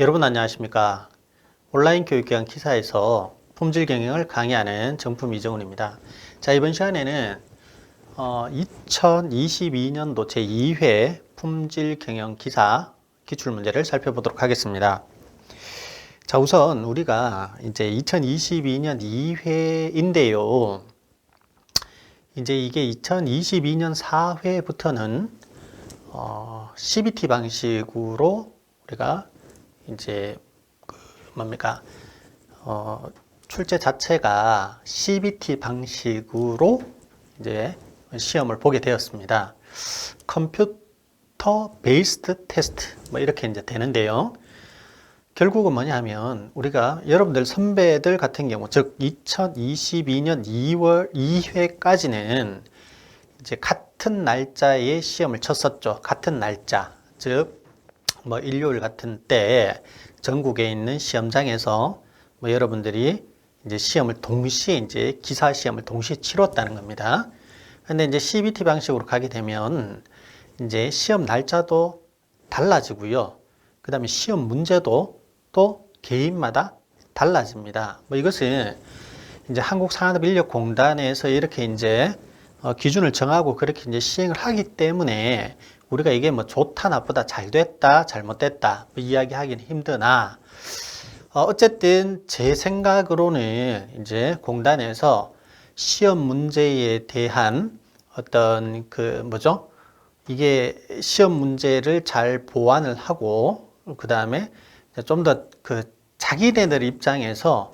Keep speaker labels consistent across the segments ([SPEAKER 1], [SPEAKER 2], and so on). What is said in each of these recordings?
[SPEAKER 1] 여러분 안녕하십니까? 온라인 교육기관 기사에서 품질 경영을 강의하는 정품 이정훈입니다. 자, 이번 시간에는 어, 2022년도 제2회 품질 경영 기사 기출 문제를 살펴보도록 하겠습니다. 자, 우선 우리가 이제 2022년 2회인데요. 이제 이게 2022년 4회부터는 어, CBT 방식으로 우리가 이제 그 뭡니까 어, 출제 자체가 CBT 방식으로 이제 시험을 보게 되었습니다. 컴퓨터 베이스드 테스트 뭐 이렇게 이제 되는데요. 결국은 뭐냐면 우리가 여러분들 선배들 같은 경우 즉 2022년 2월 2회까지는 이제 같은 날짜에 시험을 쳤었죠. 같은 날짜. 즉 뭐 일요일 같은 때 전국에 있는 시험장에서 뭐 여러분들이 이제 시험을 동시에 이제 기사 시험을 동시에 치렀다는 겁니다. 근데 이제 CBT 방식으로 가게 되면 이제 시험 날짜도 달라지고요. 그 다음에 시험 문제도 또 개인마다 달라집니다. 뭐 이것은 이제 한국산업인력공단에서 이렇게 이제 어, 기준을 정하고 그렇게 이제 시행을 하기 때문에 우리가 이게 뭐 좋다 나쁘다 잘 됐다 잘못됐다 뭐 이야기하기는 힘드나 어, 어쨌든 제 생각으로는 이제 공단에서 시험 문제에 대한 어떤 그 뭐죠? 이게 시험 문제를 잘 보완을 하고 그 다음에 좀 더 그 자기네들 입장에서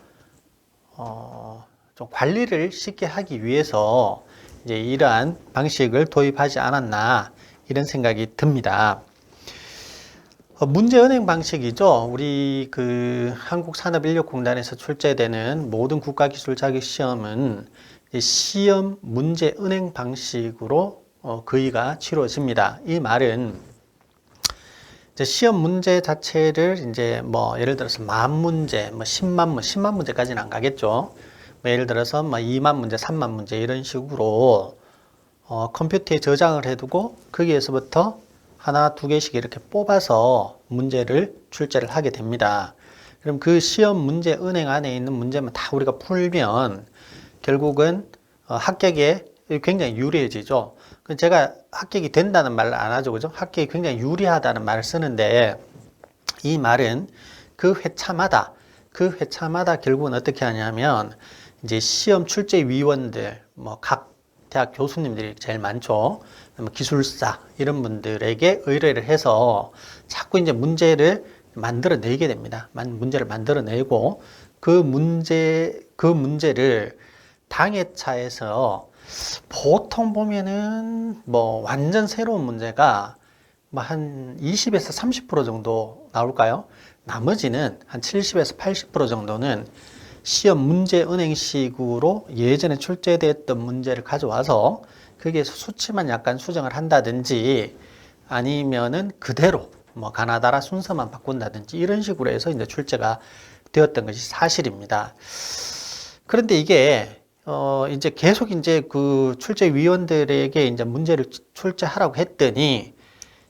[SPEAKER 1] 어, 좀 관리를 쉽게 하기 위해서 이제 이러한 방식을 도입하지 않았나 이런 생각이 듭니다. 어, 문제은행 방식이죠. 우리 그 한국산업인력공단에서 출제되는 모든 국가기술 자격 시험은 시험 문제 은행 방식으로 어, 거의가 치러집니다. 이 말은 시험 문제 자체를 이제 뭐 예를 들어서 만 문제, 뭐 10만 문, 10만 문제까지는 안 가겠죠. 뭐 예를 들어서 뭐 2만 문제, 3만 문제 이런 식으로 어, 컴퓨터에 저장을 해두고 거기에서부터 하나, 두 개씩 이렇게 뽑아서 문제를 출제를 하게 됩니다. 그럼 그 시험 문제 은행 안에 있는 문제만 다 우리가 풀면 결국은 어, 합격에 굉장히 유리해지죠. 그 제가 합격이 된다는 말을 안 하죠. 그죠? 합격이 굉장히 유리하다는 말을 쓰는데 이 말은 그 회차마다 그 회차마다 결국은 어떻게 하냐면 이제 시험 출제 위원들 뭐 각 대학 교수님들이 제일 많죠. 뭐 기술사 이런 분들에게 의뢰를 해서 자꾸 이제 문제를 만들어내게 됩니다. 문제를 만들어내고 그 문제 그 문제를 당해차에서 보통 보면은 뭐 완전 새로운 문제가 뭐한 20에서 30% 정도 나올까요? 나머지는 한 70에서 80% 정도는 시험 문제 은행식으로 예전에 출제됐던 문제를 가져와서 거기에서 수치만 약간 수정을 한다든지 아니면은 그대로 뭐 가나다라 순서만 바꾼다든지 이런 식으로 해서 이제 출제가 되었던 것이 사실입니다. 그런데 이게 어 이제 계속 이제 그 출제위원들에게 이제 문제를 출제하라고 했더니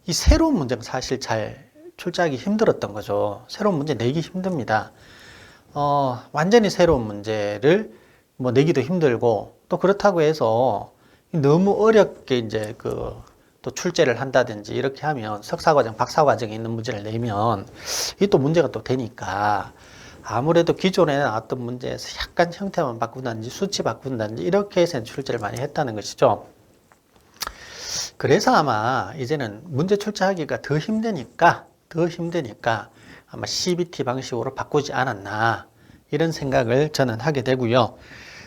[SPEAKER 1] 이 새로운 문제가 사실 잘 출제하기 힘들었던 거죠. 새로운 문제 내기 힘듭니다. 어, 완전히 새로운 문제를 뭐 내기도 힘들고 또 그렇다고 해서 너무 어렵게 이제 그 또 출제를 한다든지 이렇게 하면 석사과정, 박사과정에 있는 문제를 내면 이또 문제가 또 되니까 아무래도 기존에 나왔던 문제에서 약간 형태만 바꾼다든지 수치 바꾼다든지 이렇게 해서 출제를 많이 했다는 것이죠. 그래서 아마 이제는 문제 출제하기가 더 힘드니까 더 힘드니까 아마 CBT 방식으로 바꾸지 않았나 이런 생각을 저는 하게 되고요.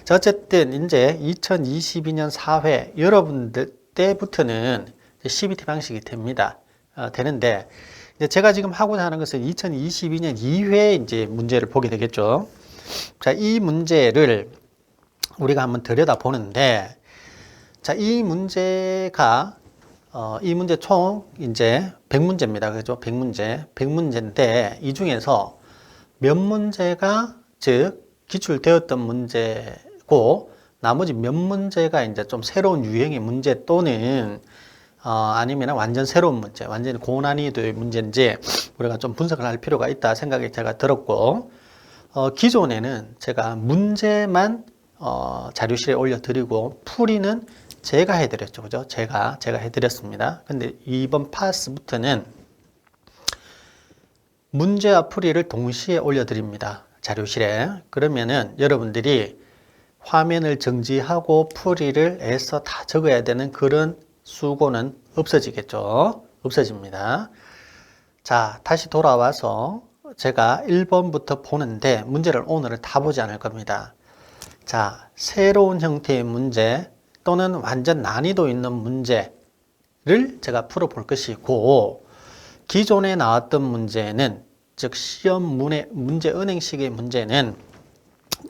[SPEAKER 1] 자, 어쨌든 이제 2022년 4회 여러분들 때부터는 CBT 방식이 됩니다. 어, 되는데 이제 제가 지금 하고자 하는 것은 2022년 2회 이제 문제를 보게 되겠죠. 자, 이 문제를 우리가 한번 들여다 보는데 자, 이 문제가 어, 이 문제 총 이제 100문제입니다. 그죠? 100문제. 100문제인데 이 중에서 몇 문제가 즉 기출되었던 문제고 나머지 몇 문제가 이제 좀 새로운 유형의 문제 또는 어, 아니면 완전 새로운 문제, 완전히 고난이도의 문제인지 우리가 좀 분석을 할 필요가 있다 생각이 제가 들었고, 어, 기존에는 제가 문제만 어, 자료실에 올려드리고 풀이는 제가 해드렸죠, 그죠? 제가 제가 해드렸습니다. 근데 이번 파스부터는 문제와 풀이를 동시에 올려드립니다. 자료실에. 그러면은 여러분들이 화면을 정지하고 풀이를 애써 다 적어야 되는 그런 수고는 없어지겠죠. 없어집니다. 자, 다시 돌아와서 제가 1번부터 보는데 문제를 오늘은 다 보지 않을 겁니다. 자, 새로운 형태의 문제 또는 완전 난이도 있는 문제를 제가 풀어볼 것이고 기존에 나왔던 문제는 즉 시험 문의 문제 은행식의 문제는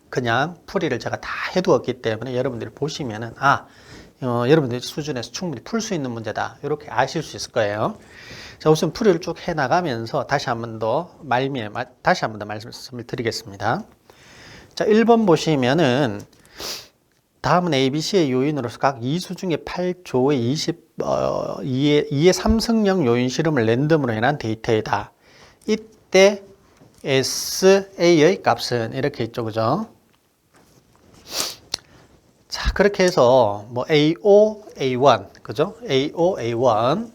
[SPEAKER 1] 그냥 풀이를 제가 다 해두었기 때문에 여러분들이 보시면은 아 어, 여러분들 수준에서 충분히 풀 수 있는 문제다 이렇게 아실 수 있을 거예요. 자 우선 풀이를 쭉 해 나가면서 다시 한 번 더 말미에 다시 한 번 더 말씀을 드리겠습니다. 자 1번 보시면은 다음은 ABC의 요인으로서 각 이수 중에 8조의 20, 어, 2의, 2의 삼성형 요인 실험을 랜덤으로 해난 데이터이다. 이때 SA의 값은 이렇게 있죠, 그죠? 자, 그렇게 해서 뭐 AO, A1, 그죠? AO, A1.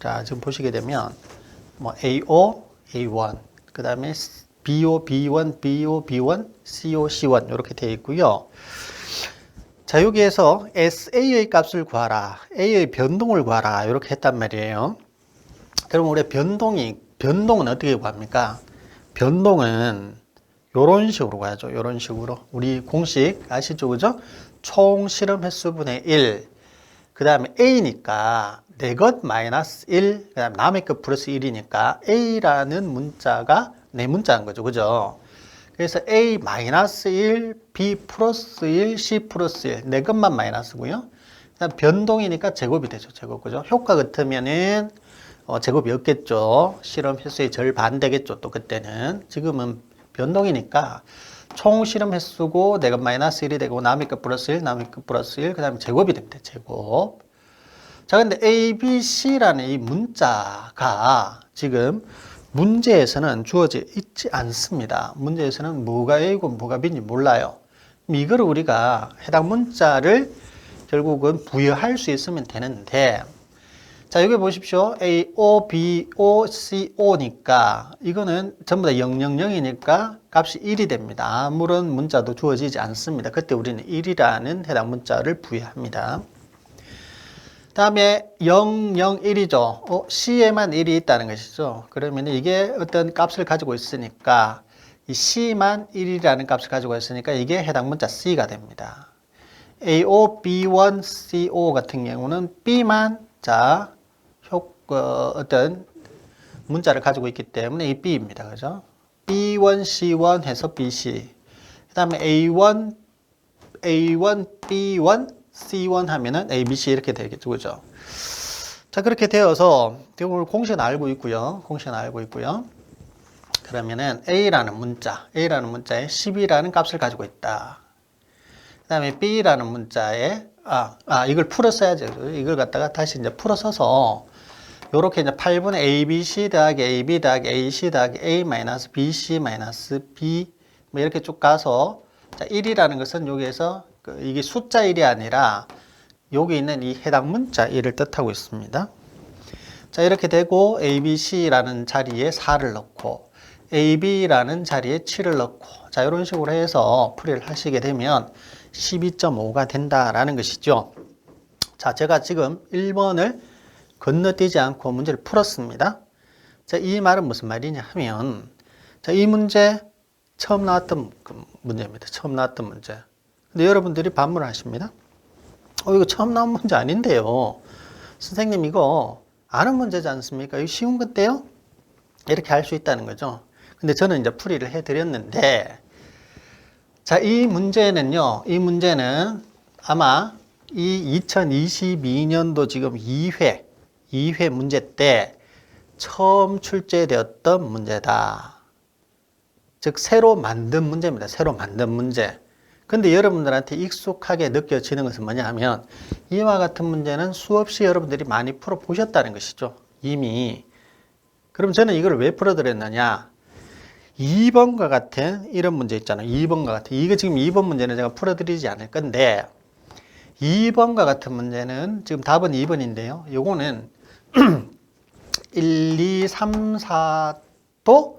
[SPEAKER 1] 자, 지금 보시게 되면 뭐 AO, A1, 그 다음에 BO, B1, BO, B1, CO, C1 이렇게 되어 있고요. 자, 여기에서 SA의 값을 구하라. A의 변동을 구하라. 이렇게 했단 말이에요. 그럼 우리 변동이, 변동은 어떻게 구합니까? 변동은 요런 식으로 가야죠. 요런 식으로. 우리 공식 아시죠? 그죠? 총 실험 횟수분의 1. 그 다음에 A니까 내 것 마이너스 1. 그 다음 에 남의 것 플러스 1이니까 A라는 문자가 내 문자인 거죠. 그죠? 그래서 A 마이너스 1, B 플러스 1, C 플러스 1. 내 것만 마이너스고요. 그다음 변동이니까 제곱이 되죠. 제곱. 그죠? 효과 같으면은 어, 제곱이 없겠죠. 실험 횟수의 절반 되겠죠. 또 그때는. 지금은 변동이니까 총 실험 횟수고 내가 마이너스 1이 되고 남의 것 플러스 1, 남의 것 플러스 1, 그 다음에 제곱이 됩니다. 제곱. 자, 근데 A, B, C라는 이 문자가 지금 문제에서는 주어져 있지 않습니다. 문제에서는 뭐가 A고 뭐가 B인지 몰라요. 이거를 우리가 해당 문자를 결국은 부여할 수 있으면 되는데 자, 여기 보십시오. A, O, B, O, C, O니까 이거는 전부 다 000이니까 값이 1이 됩니다. 아무런 문자도 주어지지 않습니다. 그때 우리는 1이라는 해당 문자를 부여합니다. 다음에 0, 0, 1이죠. 어, C에만 1이 있다는 것이죠. 그러면 이게 어떤 값을 가지고 있으니까 이 C만 1이라는 값을 가지고 있으니까 이게 해당 문자 C가 됩니다. AO, B1, CO 같은 경우는 B만 자 효, 어, 어떤 문자를 가지고 있기 때문에 이 B입니다. 그죠? B1, C1 해서 BC. 그 다음에 A1, A1, B1, C1 하면은 A, B, C 이렇게 되겠죠. 그죠? 자, 그렇게 되어서 오늘 공식은 알고 있고요. 공식은 알고 있고요. 그러면은 A라는 문자, A라는 문자에 10이라는 값을 가지고 있다. 그 다음에 B라는 문자에, 아, 아, 이걸 풀어 써야죠. 이걸 갖다가 다시 이제 풀어 써서, 요렇게 이제 8분의 ABC 더하기 AB 더하기 AC 더하기 A 마이너스 BC 마이너스 B, 뭐 이렇게 쭉 가서, 자, 1이라는 것은 여기에서 그 이게 숫자 1이 아니라 여기 있는 이 해당 문자 1을 뜻하고 있습니다. 자, 이렇게 되고 ABC라는 자리에 4를 넣고 AB라는 자리에 7을 넣고 자, 이런 식으로 해서 풀이를 하시게 되면 12.5가 된다라는 것이죠. 자, 제가 지금 1번을 건너뛰지 않고 문제를 풀었습니다. 자, 이 말은 무슨 말이냐 하면 자, 이 문제 처음 나왔던 그 문제입니다. 처음 나왔던 문제. 근데 여러분들이 반문을 하십니다. 어, 이거 처음 나온 문제 아닌데요. 선생님, 이거 아는 문제지 않습니까? 이거 쉬운 건데요? 이렇게 할 수 있다는 거죠. 근데 저는 이제 풀이를 해드렸는데, 자, 이 문제는요, 이 문제는 아마 이 2022년도 지금 2회, 2회 문제 때 처음 출제되었던 문제다. 즉, 새로 만든 문제입니다. 새로 만든 문제. 근데 여러분들한테 익숙하게 느껴지는 것은 뭐냐 하면 이와 같은 문제는 수없이 여러분들이 많이 풀어 보셨다는 것이죠. 이미. 그럼 저는 이걸 왜 풀어드렸느냐? 2번과 같은 이런 문제 있잖아요. 2번과 같은. 이거 지금 2번 문제는 제가 풀어드리지 않을 건데 2번과 같은 문제는 지금 답은 2번인데요. 요거는 1, 2, 3, 4도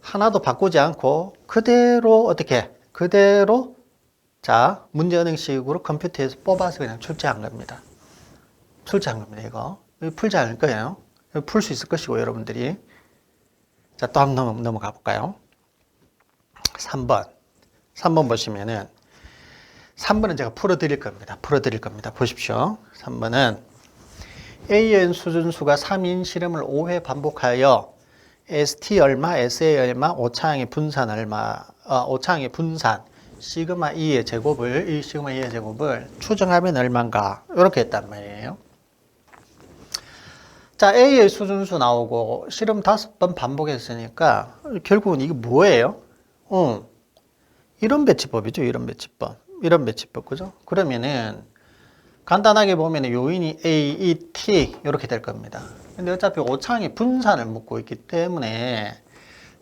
[SPEAKER 1] 하나도 바꾸지 않고 그대로 어떻게 그대로 자 문제 은행식으로 컴퓨터에서 뽑아서 그냥 출제한 겁니다. 출제한 겁니다. 이거 이거 풀지 않을 거예요. 풀 수 있을 것이고 여러분들이 자 또 한번 넘어, 넘어가 볼까요? 3번 3번 보시면은 3번은 제가 풀어드릴 겁니다. 풀어드릴 겁니다. 보십시오. 3번은 AN 수준수가 3인 실험을 5회 반복하여 ST 얼마, SA 얼마, 오차항의 분산 얼마, 어, 오차항의 분산, 시그마 2의 제곱을, 이 시그마 2의 제곱을 추정하면 얼마인가, 이렇게 했단 말이에요. 자, A의 수준수 나오고, 실험 다섯 번 반복했으니까, 결국은 이게 뭐예요? 어, 이런 배치법이죠, 이런 배치법. 이런 배치법, 그죠? 그러면은, 간단하게 보면 요인이 A, E, T 이렇게 될 겁니다. 근데 어차피 오차항이 분산을 묻고 있기 때문에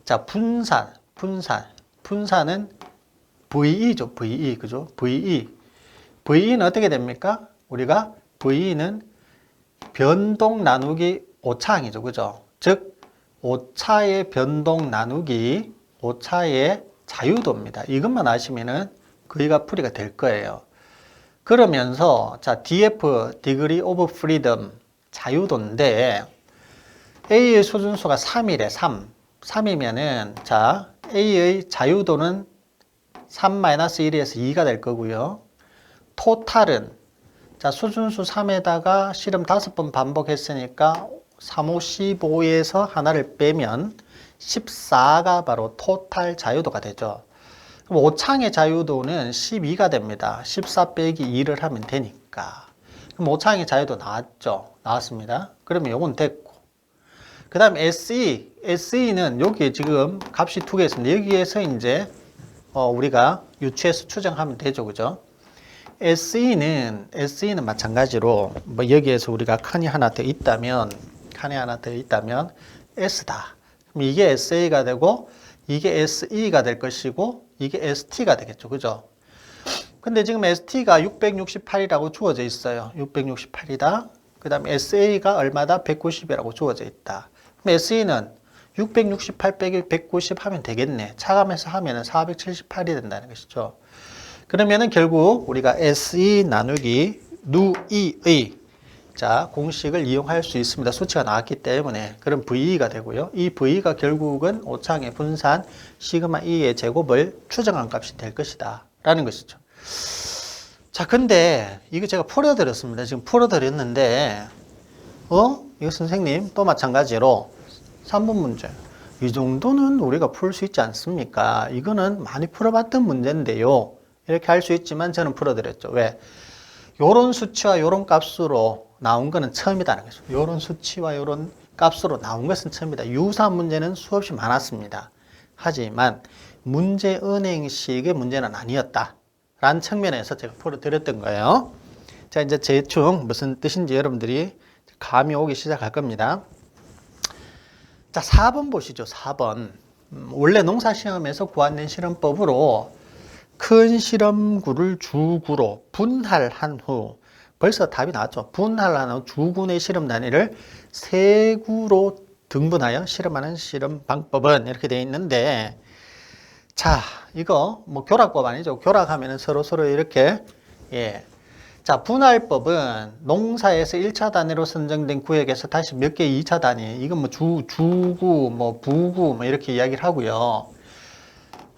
[SPEAKER 1] 자 분산, 분산, 분산은 VE죠, VE 그죠? VE, VE는 어떻게 됩니까? 우리가 VE는 변동 나누기 오차항이죠, 그죠? 즉 오차의 변동 나누기 오차의 자유도입니다. 이것만 아시면은 거의가 풀이가 될 거예요. 그러면서 자 DF degree of freedom 자유도인데 A의 수준수가 3이래 3 3이면은 자 A의 자유도는 3-1에서 2가 될 거고요 토탈은 자 수준수 3에다가 실험 5번 반복했으니까 3, 5, 15에서 하나를 빼면 14가 바로 토탈 자유도가 되죠 그럼 오창의 자유도는 12가 됩니다. 14 빼기 2를 하면 되니까. 그럼 오창의 자유도 나왔죠? 나왔습니다. 그러면 요건 됐고. 그 다음 SE. SE는 여기에 지금 값이 두 개 있습니다. 여기에서 이제 어 우리가 유추해서 추정하면 되죠. 그죠? SE는, SE는 마찬가지로 뭐 여기에서 우리가 칸이 하나 더 있다면, 칸이 하나 더 있다면 S다. 그럼 이게 SA가 되고, 이게 SE가 될 것이고, 이게 ST가 되겠죠. 그죠? 근데 지금 ST가 668이라고 주어져 있어요. 668이다. 그 다음에 SA가 얼마다? 190이라고 주어져 있다. SE는 668 빼기 190 하면 되겠네. 차감해서 하면 478이 된다는 것이죠. 그러면은 결국 우리가 SE 나누기 누이의 자 공식을 이용할 수 있습니다. 수치가 나왔기 때문에 그럼 VE가 되고요. 이 V가 결국은 오창의 분산 시그마 E의 제곱을 추정한 값이 될 것이다 라는 것이죠. 자 근데 이거 제가 풀어드렸습니다. 지금 풀어드렸는데 어? 이거 선생님 또 마찬가지로 3번 문제 이 정도는 우리가 풀 수 있지 않습니까? 이거는 많이 풀어봤던 문제인데요. 이렇게 할 수 있지만 저는 풀어드렸죠. 왜? 요런 수치와 요런 값으로 나온 거는 처음이다는 거죠. 요런 수치와 요런 값으로 나온 것은 처음이다. 유사한 문제는 수없이 많았습니다. 하지만 문제 은행식의 문제는 아니었다. 라는 측면에서 제가 풀어드렸던 거예요. 자, 이제 대충 무슨 뜻인지 여러분들이 감이 오기 시작할 겁니다. 자, 4번 보시죠. 4번. 음, 원래 농사시험에서 구한된 실험법으로 큰 실험구를 주구로 분할한 후 벌써 답이 나왔죠. 분할한 후 주군의 실험 단위를 세 구로 등분하여 실험하는 실험 방법은 이렇게 되어 있는데 자 이거 뭐 교락법 아니죠. 교락하면 서로 서로 이렇게 예. 자 분할법은 농사에서 1차 단위로 선정된 구역에서 다시 몇개 2차 단위 이건 뭐 주, 주구 뭐 부구 뭐 이렇게 이야기를 하고요.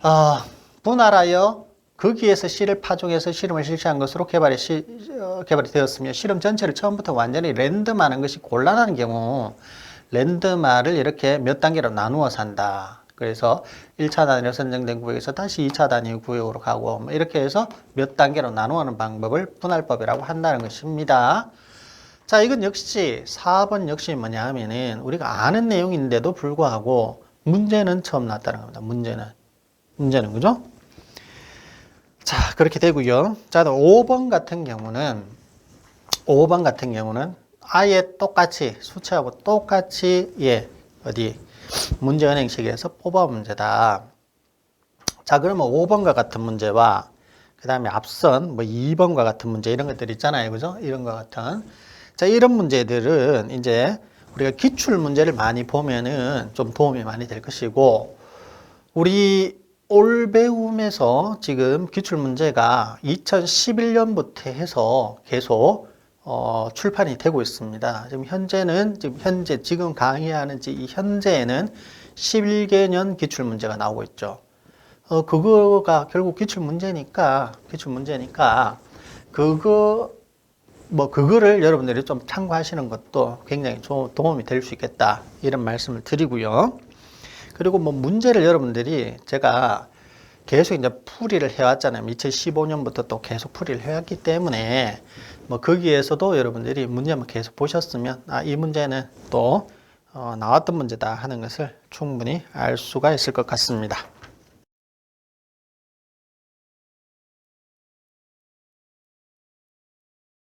[SPEAKER 1] 아 분할하여 거기에서 씨를 파종해서 실험을 실시한 것으로 개발이, 시, 어, 개발이 되었으며 실험 전체를 처음부터 완전히 랜덤하는 것이 곤란한 경우 랜덤화를 이렇게 몇 단계로 나누어서 한다. 그래서 1차 단위로 선정된 구역에서 다시 2차 단위 구역으로 가고 뭐 이렇게 해서 몇 단계로 나누는 방법을 분할법이라고 한다는 것입니다. 자, 이건 역시 4번 역시 뭐냐 하면은 우리가 아는 내용인데도 불구하고 문제는 처음 났다는 겁니다. 문제는. 문제는 그죠? 자, 그렇게 되고요. 자, 5번 같은 경우는 5번 같은 경우는 아예 똑같이 수치하고 똑같이 예, 어디 문제 은행식에서 뽑아 문제다. 자, 그러면 5번과 같은 문제와 그 다음에 앞선 뭐 2번과 같은 문제 이런 것들 있잖아요. 그죠? 이런 것 같은. 자, 이런 문제들은 이제 우리가 기출 문제를 많이 보면은 좀 도움이 많이 될 것이고 우리 올 배움에서 지금 기출 문제가 2011년부터 해서 계속 어, 출판이 되고 있습니다. 지금 현재는 지금 현재 지금 강의하는 이 현재에는 11개년 기출 문제가 나오고 있죠. 어, 그거가 결국 기출 문제니까 기출 문제니까 그거 뭐 그거를 여러분들이 좀 참고하시는 것도 굉장히 좀 도움이 될 수 있겠다 이런 말씀을 드리고요. 그리고 뭐 문제를 여러분들이 제가 계속 이제 풀이를 해왔잖아요. 2015년부터 또 계속 풀이를 해왔기 때문에 뭐 거기에서도 여러분들이 문제만 계속 보셨으면 아, 이 문제는 또 어, 나왔던 문제다 하는 것을 충분히 알 수가 있을 것 같습니다.